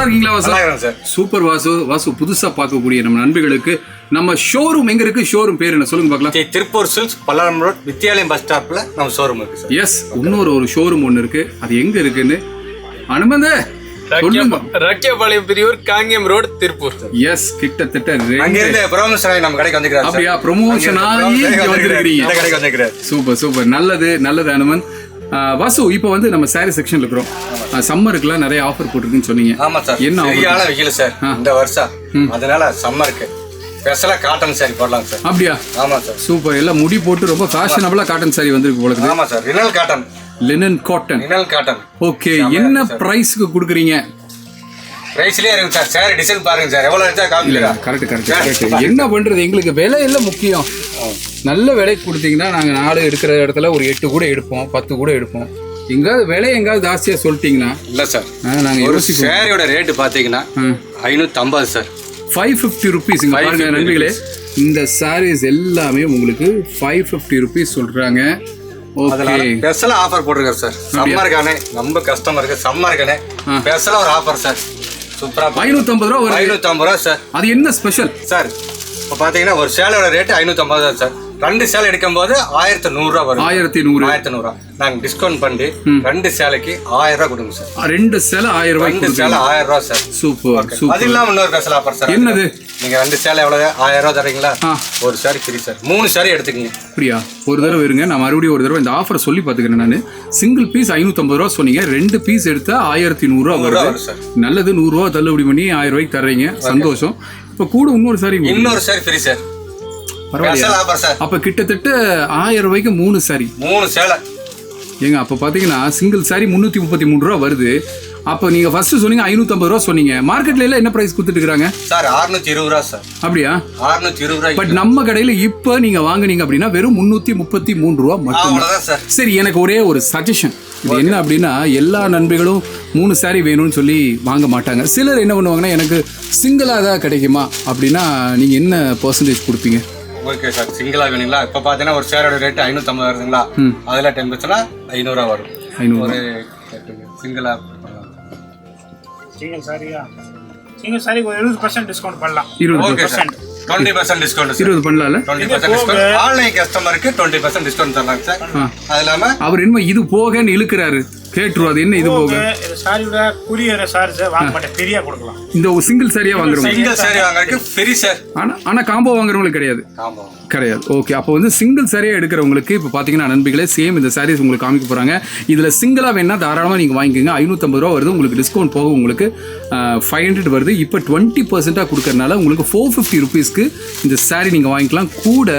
நல்லா இருக்கீங்களா Vasu? Sir. Super Vasu. Vasu புதுசா பார்க்கக்கூடிய நம்ம நண்பர்களுக்கு நம்ம ஷோரூம் எங்க இருக்கு? ஷோரூம் பேர் என்ன? சொல்லுங்க பார்க்கலாம். Tiruppur silks Palladam road Vidyalayam bus ஸ்டாப்ல நம்ம ஷோரூம் இருக்கு சார். எஸ் இன்னொரு ஒரு ஷோரூம் ஒன்று இருக்கு. அது எங்க இருக்குன்னு? அனுமந்த ரக்கியபாளையம் பிரியூர் காங்கேயம் ரோடு திருப்பூர். எஸ் கிட்டத்தட்ட நம்ம கடைக்கு வந்துக்கிறாரு சார். அப்படியா? ப்ரொமோஷன் ஆகி வந்திருக்கிறீங்க. Super super. நல்லது நல்லது அனுமன். வாசு இப்போ வந்து நம்ம சாரி செக்ஷன்ல இருக்கிறோம். சம்மருக்குலாம் நிறைய ஆஃபர் போட்டிருக்குன்னு சொன்னீங்க. ஆமா சார். என்ன? சரியான வெயில் சார். இந்த வருஷம். அதனால சம்மருக்கு ஸ்பெஷலா காட்டன் சாரி போடலாம் சார். அப்படியா? ஆமா சார். சூப்பர். எல்லாம் முடி போட்டு ரொம்ப ஃபேஷனபிளா காட்டன் சாரி வந்திருக்கு போல ஆமா சார். ரினல் காட்டன் லினன் காட்டன் ரினல் காட்டன் ஓகே என்ன பிரைஸ்க்கு கொடுக்குறீங்க? பிரைஸ்லயே இருக்கு சார். சாரி டிசைன் பாருங்க சார். எவ்வளவு இருந்தா காமிக்கிறா? கரெக்ட் கரெக்ட் என்ன பண்றது? எங்களுக்கு விலை எல்லாம் முக்கியம். நல்ல விலைக்கு கொடுத்தீங்கன்னா நாங்க நாலு எடுக்கிற இடத்துல ஒரு எட்டு கூட எடுப்போம் பத்து கூட எடுப்போம். எங்காவது விலை எங்காவது ஜாஸ்தியா சொல்லிட்டீங்கன்னா இல்ல சார். ஆ, நாங்க ஒரு சாரியோட ரேட் பாத்தீங்கன்னா ஐநூத்தி ஐம்பது சார். ஃபைவ் ஃபிஃப்டி ருபீஸ் பாருங்க நண்பிகளே இந்த சாரீஸ் எல்லாமே உங்களுக்கு ஃபைவ் ஃபிஃப்டி ருபீஸ் சொல்றாங்க. ஓகே ஸ்பெஷலா ஆஃபர் போட்டிருக்காரு சார். சம்மருக்கானே நம்ம கஸ்டமருக்கு சம்மருக்கானே ஸ்பெஷலா ஒரு ஆஃபர் சார். சூப்பரா ஐநூத்தம்பது ரூபா ஐம்பது ரூபா சார். அது என்ன ஸ்பெஷல் சார் இப்போ பாத்தீங்கன்னா ஒரு சேலையோட ரேட் ஐநூத்தி ஐம்பது தான் சார். ரெண்டு சேலை எடுக்கும்போது ஆயிரத்தி நூறுரூவா வரும். ஆயிரத்தி நூறு. ஆயிரத்தி நூறுரூவா. நாங்க டிஸ்கவுண்ட் பண்ணி ரெண்டு சேலைக்கு ஆயிரம் ரூபா கொடுங்க சார். ரெண்டு சேலை ஆயிரம் ரூபாய்க்கு ரெண்டு சேலை ஆயிரம் ரூபா சார். சூப்பர் அது சூப்பர். இல்லாம இன்னொரு ஸ்பெஷல் ஆஃபர் சார். என்னது? நீங்க ரெண்டு சேலை எவ்வளவு? ஆயிரம் ரூபா தரீங்களா. ஒரு சாரி ஃப்ரீ சார். மூணு சாரி எடுத்துக்கங்க. அப்படியா? ஒரு தடவை இருங்க. நான் மறுபடியும் ஒரு தடவை இந்த ஆஃபர் சொல்லி பார்த்துக்கிறேன் நான். சிங்கிள் பீஸ் ஐநூற்றம்பது ரூபா சொன்னீங்க. ரெண்டு பீஸ் எடுத்தா ஆயிரத்தி நூறுரூவா வருது. வரும் சார். நல்லது நூறுரூவா தள்ளுபடி பண்ணி ஆயிரம் ரூபாய்க்கு தர்றீங்க. சந்தோஷம். இப்போ கூட இன்னொரு சாரி இன்னொரு சாரி ஃப்ரீ சார் சார் அப்போ கிட்டத்தட்ட ஆயிரம் ரூபாய்க்கு மூணு சாரி மூணு சேலை. ஏங்க அப்போ பார்த்தீங்கன்னா சிங்கிள் சாரி முந்நூற்றி முப்பத்தி மூணு ரூபா வருது. அப்போ நீங்கள் ஃபர்ஸ்ட் சொன்னீங்க ஐநூற்றம்பது ரூபா சொன்னீங்க. மார்க்கெட்ல எல்லாம் என்ன ப்ரைஸ் கொடுத்துட்டு இருக்காங்க சார் அறுநூத்தி இருபது ரூபா சார். அப்படியா? அறுநூத்தி இருபது ரூபாய் பட் நம்ம கடையில் இப்போ நீங்கள் வாங்குனீங்க அப்படின்னா வெறும் முந்நூற்றி முப்பத்தி மூணு ரூபா மட்டும் சார். சரி எனக்கு ஒரே ஒரு சஜஷன் இது என்ன அப்படின்னா எல்லா நண்பர்களும் மூணு saree வேணும்னு சொல்லி வாங்க மாட்டாங்க. சிலர் என்ன பண்ணுவாங்கன்னா எனக்கு சிங்கிளாக தான் கிடைக்குமா அப்படின்னா நீங்கள் என்ன பர்சன்டேஜ் கொடுப்பீங்க? ஓகே சார் சிங்கிளா வேணுங்களா? இப்போ பார்த்தீங்கன்னா ஒரு சேரோட ரேட் ஐநூற்றம்பது வருதுங்களா? அதில் டென் பர்சன்ட்னா ஐநூறுரூவா வரும். ஐநூறு ஒரு சிங்கிளா சாரியா சிங்கிள் சாரிக்கு ஒரு எழுபது பர்சன்ட் டிஸ்கவுண்ட் பண்ணலாம். இருபது sir twenty percent discount sir இருபது பண்ணலாம்ல? டுவெண்ட்டி பர்சன்ட் டிஸ்கவுண்ட் ஆன்லைன் கஸ்டமருக்கு டுவெண்ட்டி பர்சன்ட் டிஸ்கவுண்ட் தரலாங்க சார் அது இல்லாமல் அவர் என்ன இது போகன்னு இழுக்கிறாரு. கேட்டுருவோம் அது என்ன இது போக? சாரியோட குரியர் சார்ஜ் வாங்க மாட்டேன் ஃப்ரீயா கொடுக்கலாம். இந்த ஒரு சிங்கிள் சாரியா வாங்குறவங்க சிங்கிள் சாரி வாங்குறதுக்கு ஃப்ரீ சார் ஆனா ஆனா காம்போ வாங்குறவங்களுக்கு கிடையாது. கிடையாது. ஓகே அப்போ வந்து சிங்கிள் சாரியாக எடுக்கிறவங்களுக்கு இப்போ பார்த்தீங்கன்னா நண்பிகளே சேம் இந்த சாரீஸ் உங்களுக்கு காமிக்க போகிறாங்க இதில் சிங்கிளாக வேணா தாராளமாக நீங்கள் வாங்கிக்கோங்க. ஐநூற்றம்பது ரூபா வருது உங்களுக்கு டிஸ்கவுண்ட் போக உங்களுக்கு ஃபைவ் ஹண்ட்ரட் வருது. இப்போ டுவெண்ட்டி பர்சென்ட்டாக கொடுக்கறனால உங்களுக்கு ஃபோர் ஃபிஃப்டி ருபீஸ்க்கு இந்த saree நீங்கள் வாங்கிக்கலாம். கூட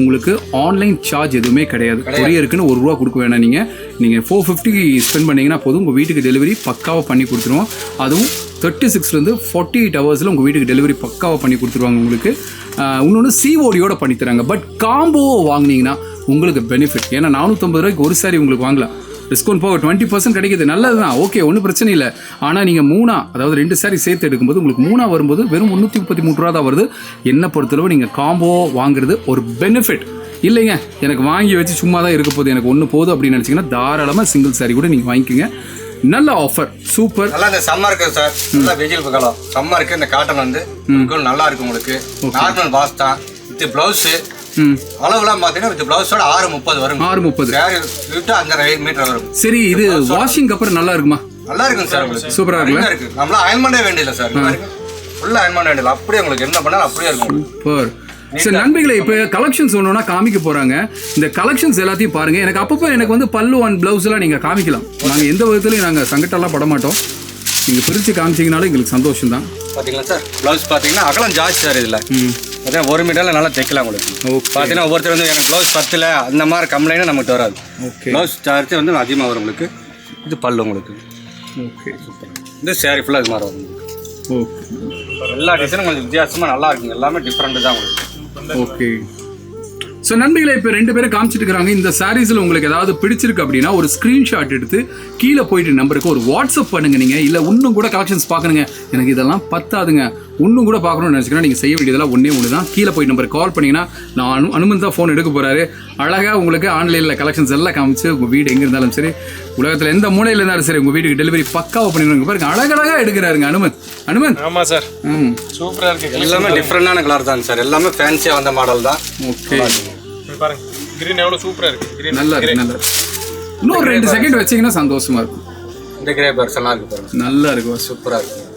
உங்களுக்கு ஆன்லைன் சார்ஜ் எதுவுமே கிடையாது. கொரியருக்குன்னு ஒரு ரூபா கொடுக்க வேணாம் நீங்கள் நீங்கள் ஃபோர் ஃபிஃப்டி ஸ்பெண்ட் பண்ணீங்கன்னா போதும். உங்கள் வீட்டுக்கு டெலிவரி பக்காவாக பண்ணி கொடுத்துருவோம். அதுவும் தேர்ட்டி சிக்ஸ்லேருந்து ஃபார்ட்டி எயிட் ஹவர்ஸில் உங்கள் வீட்டுக்கு டெலிவரி பக்காவாக பண்ணி கொடுத்துருவாங்க உங்களுக்கு. இன்னொன்று சிஓடியோட பண்ணி தராங்க. பட் காம்போ வாங்குனீங்கன்னா உங்களுக்கு பெனிஃபிட் ஏன்னா நானூற்றம்பது ரூபாய்க்கு ஒரு சாரி உங்களுக்கு வாங்கலாம். டிஸ்கவுண்ட் போக டுவெண்ட்டி பர்சன்ட் கிடைக்குது. நல்லது தான் ஓகே ஒன்றும் பிரச்சனை இல்லை. ஆனால் நீங்கள் மூணா அதாவது ரெண்டு சாரி சேர்த்து எடுக்கும்போது உங்களுக்கு மூணா வரும்போது வெறும் முந்நூற்றி முப்பத்தி மூணு ரூபா தான் வருது. என்ன பொறுத்தளவு நீங்கள் காம்போ வாங்குறது ஒரு பெனிஃபிட் இல்லைங்க எனக்கு வாங்கி வச்சு சும்மா தான் இருக்க போகுது. எனக்கு ஒன்று போதும் அப்படின்னு நினச்சிங்கன்னா தாராளமாக சிங்கிள் சாரி கூட நீங்கள் வாங்கிக்கோங்க. நல்ல ஆஃபர் சூப்பர் நல்லா இந்த சம்மருக்கு சார் நல்லா வெயில் காலம். சம்மருக்கு இந்த காட்டன் வந்து நல்லா இருக்கு உங்களுக்கு. நார்மல் வாஷ் தான். வித் பிளவுஸு ம் அளவுலாம் பார்த்தீங்கன்னா வித் பிளவுஸோட ஆறு முப்பது வரும். ஆறு முப்பது. அஞ்சரை மீட்டர் வரும். சரி இது வாஷிங் அப்புறம் நல்லா இருக்குமா? நல்லா இருக்குங்க சார் உங்களுக்கு. சூப்பரா இருக்கு. நம்மள அயன் பண்ணவே வேண்டியதில்லை சார். ஃபுல்லாக அயன் பண்ண வேண்டியதில்லை. அப்படியே உங்களுக்கு என்ன பண்ணாலும் அப்படியே இருக்கும். சரி நண்பர்களே இப்போ கலெக்ஷன்ஸ் ஒன்றுனா காமிக்க போறாங்க. இந்த கலெக்ஷன்ஸ் எல்லாத்தையும் பாருங்க. எனக்கு அப்பப்போ எனக்கு வந்து பல்லு அண்ட் பிளவுஸ் எல்லாம் நீங்க காமிக்கலாம். நாங்க எந்த விதத்துலையும் நாங்க சங்கட்டம்லாம் பட மாட்டோம். நீங்க பிரிச்சு காமிச்சீங்கனாலும் எங்களுக்கு சந்தோஷம் தான் பார்த்தீங்களா சார்? ப்ளவுஸ் பார்த்தீங்கன்னா அகலம் ஜாஸ்தி சார் இதில். அதான் ஒரு மீட்டரில் நல்லா தைக்கலாம் உங்களுக்கு. பார்த்தீங்கன்னா ஒவ்வொருத்தர் வந்து எனக்கு ப்ளவுஸ் பத்தில் அந்த மாதிரி கம்ப்ளைண்ட் நமக்கு வராது. ஓகே ப்ளவுஸ் சார்ஜ் வந்து அதிகமாக வரும் உங்களுக்கு. இது பல்லு உங்களுக்கு. ஓகே இந்த சேரீ ஃபுல்லாக இது மாதிரி வரும் ஓகே எல்லா டிசைனும் கொஞ்சம் வித்தியாசமாக நல்லா இருக்குங்க. எல்லாமே டிஃப்ரெண்ட் தான் உங்களுக்கு. ஓகே ஸோ நண்பர்களை இப்போ ரெண்டு பேரும் காமிச்சிட்டு இருக்காங்க இந்த சாரீஸில் உங்களுக்கு ஏதாவது பிடிச்சிருக்கு அப்படின்னா ஒரு ஸ்க்ரீன்ஷாட் எடுத்து கீழே போயிட்டு நம்பருக்கு ஒரு வாட்ஸ்அப் பண்ணுங்க நீங்கள் இல்லை இன்னும் கூட கலெக்ஷன்ஸ் பார்க்கணுங்க. எனக்கு இதெல்லாம் பத்தாதுங்க. இன்னும் கூட பார்க்கணும்னு நினச்சிங்கன்னா நீங்கள் செய்ய வேண்டியதெல்லாம் ஒன்றே ஒன்று தான் கீழே போய் நம்பருக்கு கால் பண்ணிங்கன்னா நான் அனு அனுமன் தான் ஃபோன் எடுக்க போகிறாரு அழகாக உங்களுக்கு ஆன்லைனில் கலெக்ஷன்ஸ் எல்லாம் காமிச்சு உங்கள் வீடு எங்கே இருந்தாலும் சரி உலகத்தில் எந்த மூலையில் இருந்தாலும் சரி உங்கள் வீட்டுக்கு டெலிவரி பக்காவாக பண்ணிடுவாங்க. பாருங்க அழகழகாக எடுக்கிறாருங்க அனுமன் அனுமன் ஆமா சார். ம். சூப்பரா இருக்கு. எல்லாமே டிஃப்ரெண்டான கலர் தான் சார். எல்லாமே ஃபேன்சியாக வந்த மாடல் தான். ஓகே பாருங்க. கிரீன் எவ்வளவு சூப்பரா இருக்கு. கிரீன் நல்லா இருக்கு நல்லா இன்னொரு ரெண்டு செகண்ட் வச்சீங்கன்னா சந்தோஷமா இருக்கும். இந்த கிரே எல்லாம் இருக்கு பாருங்க. நல்லா இருக்கும். சூப்பராக இருக்கு.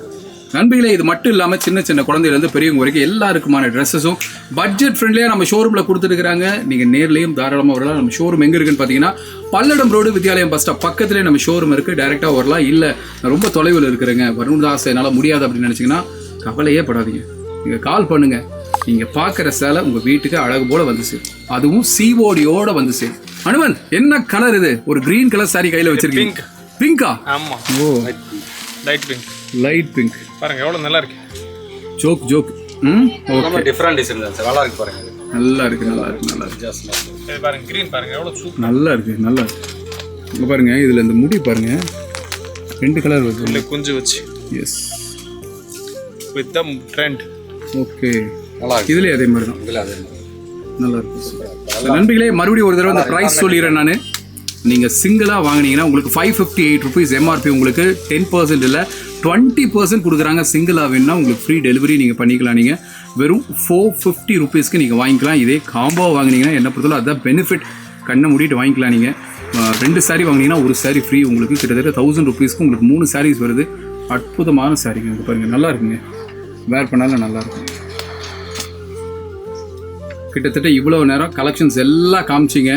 நண்பர்களே இது மட்டும் இல்லாமல் சின்ன சின்ன குழந்தையிலேருந்து பெரியவங்க வரைக்கும் எல்லாருக்குமான ட்ரெஸ்ஸஸும் பட்ஜெட் ஃப்ரெண்ட்லியாக நம்ம ஷோரூமில் கொடுத்துருக்காங்க நீங்கள் நேர்லேயும் தாராளமாக வரலாம். நம்ம ஷோரூம் எங்கே இருக்குன்னு பார்த்தீங்கன்னா Palladam road Vidyalayam bus stop பக்கத்துலேயே நம்ம ஷோரூம் இருக்குது டேரெக்டாக வரலாம். இல்லை ரொம்ப தொலைவில் இருக்கிறேங்க. வரணும்னு ஆசை என்னால் முடியாது அப்படின்னு நினச்சிங்கன்னா கவலையே படாதீங்க. நீங்கள் கால் பண்ணுங்க. நீங்கள் பார்க்குற சேலை உங்கள் வீட்டுக்கு அழகு போல் வந்து சேரும். அதுவும் சிஓடியோட வந்து சேரும். அனுமன் என்ன கலர் இது? ஒரு கிரீன் கலர் saree கையில் வச்சிருக்கீங்க. பிங்கா ஆமா. ஓ. லைட் பிங்க் லைட் பிங்க் பாருங்க எவ்வளவு நல்லா இருக்கு. ஜோக் ஜோக் ம்? ஓ எல்லாமே டிஃப்ரெண்ட் டிசைன் தான் சார் நல்லா இருக்கு பாருங்க. நல்லா இருக்கு நல்லா இருக்கு நல்லா இருக்கு. That. இது பாருங்க கிரீன் பாருங்க எவ்வளவு சூப்பர் நல்லா இருக்கு நல்லா இருக்கு. இங்க பாருங்க இதுல இந்த முடி பாருங்க. ரெண்டு கலர் வருது. இல்ல குஞ்சு வச்சு. Yes with the trend okay நல்லா இருக்கு. இதுலயே அதே மாதிரி. தான் இதில் அது நல்லா இருக்கு. நண்பிகளே மறுபடியும் ஒரு தடவை இந்த ப்ரைஸ் சொல்லிடுறேன் நான். நீங்கள் சிங்கிளாக வாங்குனீங்கன்னா உங்களுக்கு five fifty eight rupees MRP உங்களுக்கு டென் பர்சன்ட் இல்லை டுவெண்ட்டி பர்சன்ட் கொடுக்குறாங்க. சிங்கிளாக வேணும்னா உங்களுக்கு ஃப்ரீ டெலிவரி நீங்கள் பண்ணிக்கலாம். நீங்கள் வெறும் ஃபோர் ஃபிஃப்டி ருபீஸ்க்கு நீங்கள் வாங்கிக்கலாம். இதே காம்போ வாங்கினீங்கன்னா என்ன பொறுத்தவரை அதுதான் பெனிஃபிட் கண்ணை மூடிட்டு வாங்கிக்கலாம் நீங்கள் ரெண்டு saree வாங்கினீங்கன்னா ஒரு சாரீ ஃப்ரீ உங்களுக்கு கிட்டத்தட்ட தௌசண்ட் ருபீஸ்க்கு உங்களுக்கு மூணு சாரீஸ் வருது. அற்புதமான சாரீங்க இங்க பாருங்கள் நல்லா இருக்குங்க. வேர் பண்ணாலும் நல்லாயிருக்கும் கிட்டத்தட்ட இவ்வளோ நேரம் கலெக்ஷன்ஸ் எல்லாம் காமிச்சிங்க.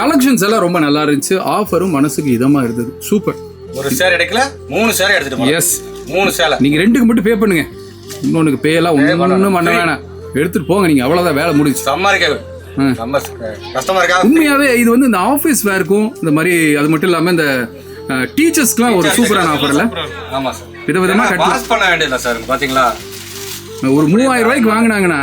கலெக்ஷன்ஸ் எல்லாம் ரொம்ப நல்லா இருந்துச்சு. ஆஃபரும் மனசுக்கு இதமாக இருந்தது. சூப்பர் ஒரு சேர் எடுக்கல மூணு சேர் எடுத்துட்டு எஸ் மூணு சேலை. நீங்க ரெண்டுக்கு மட்டும் பே பண்ணுங்க. இன்னொன்னுக்கு பே எல்லாம் ஒன்றும் பண்ண வேணாம். எடுத்துட்டு போங்க நீங்க அவ்வளவுதான் வேலை முடிஞ்சு. செம்ம இருக்கு நம்ம கஸ்டமருக்காக உண்மையாவே இது வந்து இந்த ஆஃபீஸ் வேர்க்கும் இந்த மாதிரி அது மட்டும் இல்லாம இந்த டீச்சர்ஸ்க்குலாம் ஒரு சூப்பரான ஆஃபர்ல ஆமா சார் விதவிதமா கட்டலாம் பாஸ் பண்ண வேண்டியதில்ல சார் பாத்தீங்களா? ஒரு மூவாயிரம் ரூபாய்க்கு வாங்கினாங்கன்னா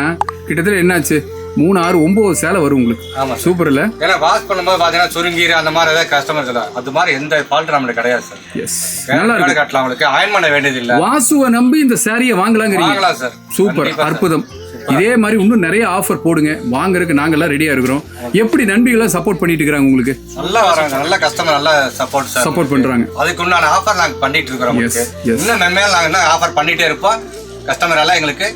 கிட்டத்தட்ட என்னாச்சு? மூணு ஆறு ஒன்பது சேலை வரும் உங்களுக்கு. ஆமா சார் சூப்பர் இல்ல ஏன்னா வாஷ் பண்ணும்போது பாத்தீங்கன்னா சுருங்கீர் அந்த மாதிரி ஏதாவது கஸ்டமர் இல்லை அது மாதிரி எந்த ஃபால்ட் நம்மளுக்கு கிடையாது சார் எஸ் நல்லா இருக்கு. கட்டலாம் உங்களுக்கு. அயன் பண்ண வேண்டியது இல்ல வாசுவை நம்பி இந்த சாரியை வாங்கலாங்கிறீங்க. சார் சூப்பர் அற்புதம். இதே மாதிரி இன்னும் நிறைய ஆஃபர் போடுங்க. வாங்குறதுக்கு நாங்கெல்லாம் ரெடியா இருக்கிறோம். எப்படி நண்பிகளா சப்போர்ட் பண்ணிட்டு இருக்காங்க உங்களுக்கு? நல்லா வராங்க. நல்ல கஸ்டமர் நல்ல சப்போர்ட் சப்போர்ட் பண்றாங்க. அதுக்கு உண்டான ஆஃபர் நாங்க பண்ணிட்டு இருக்கிறோம். இன்னும் மென்மேல் நாங்க ஆஃபர் பண்ணிட்டே இருப்போம்? கஸ்டமர் எல்லாம் எங்களுக்கு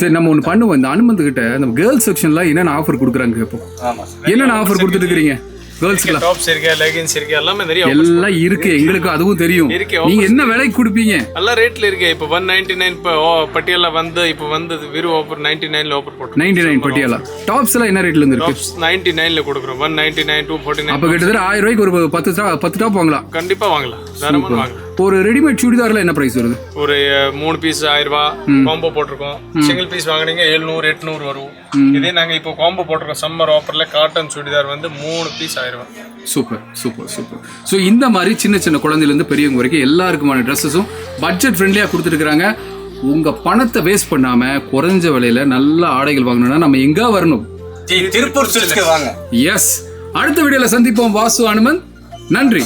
சரி நம்ம ஒன்று பண்ணுவோம். இந்த அனுமந்த் கிட்ட நம்ம கேர்ள்ஸ் செக்ஷன்ல என்னென்ன ஆஃபர் கொடுக்குறாங்க இப்போ ஆமா. சார் என்னென்ன ஆஃபர் கொடுத்துட்டு இருக்கிறீங்க? கேர்ள்ஸ்க்குலாம் டாப்ஸ் இருக்கு லெகின்ஸ் இருக்கு எல்லாமே நிறைய எல்லாம் இருக்கு. எங்களுக்கு அதுவும் தெரியும். இருக்கு, நீங்க என்ன விலைக்கு கொடுப்பீங்க? எல்லா ரேட்ல இருக்கு. இப்போ ஒன் நைன்டி நைன் இப்போ பட்டியல வந்து இப்போ வந்து வெறும் ஆஃபர் நைன்டி நைன்ல ஆஃபர் போட்டோம் நைன்டி நைன் பட்டியாலா? டாப்ஸ் எல்லாம் என்ன ரேட்ல இருந்து இருக்கு? டாப்ஸ் நைன்டி நைன்ல கொடுக்குறோம். One ninety nine two forty nine அப்ப கிட்டத்தட்ட ஆயிரம் ரூபாய்க்கு ஒரு பத்து பத்து டாப் வாங்கலாம். கண்டிப்பா வாங்கலாம். தாராளமா வாங்கலாம். ஒரு ரெடிமேட் சுடிதார்ல என்ன பிரைஸ் வருது? ஒரு மூணு பீஸ் ஆயிரம் ரூபாய் காம்போ போட்டிருக்கோம். சிங்கிள் பீஸ் வாங்குனீங்க எழுநூறு எட்நூறு வரும். இதே நாங்க இப்போ காம்போ போட்டிருக்கோம் சம்மர் ஆஃபர்ல காட்டன் சுடிதார் வந்து மூணு பீஸ் ஆயிரம் ரூபாய் சூப்பர் சூப்பர் சூப்பர். ஸோ இந்த மாதிரி சின்ன சின்ன குழந்தையிலேருந்து பெரியவங்க வரைக்கும் எல்லாருக்குமான ட்ரெஸ்ஸஸும் பட்ஜெட் ஃப்ரெண்ட்லியாக கொடுத்துருக்குறாங்க உங்கள் பணத்தை வேஸ்ட் பண்ணாமல் குறைஞ்ச விலையில நல்ல ஆடைகள் வாங்கணும்னா நம்ம எங்கே வரணும்? தி- திருப்பூர் வாங்க. எஸ் அடுத்த வீடியோவில் சந்திப்போம். வாசு அனுமன். நன்றி.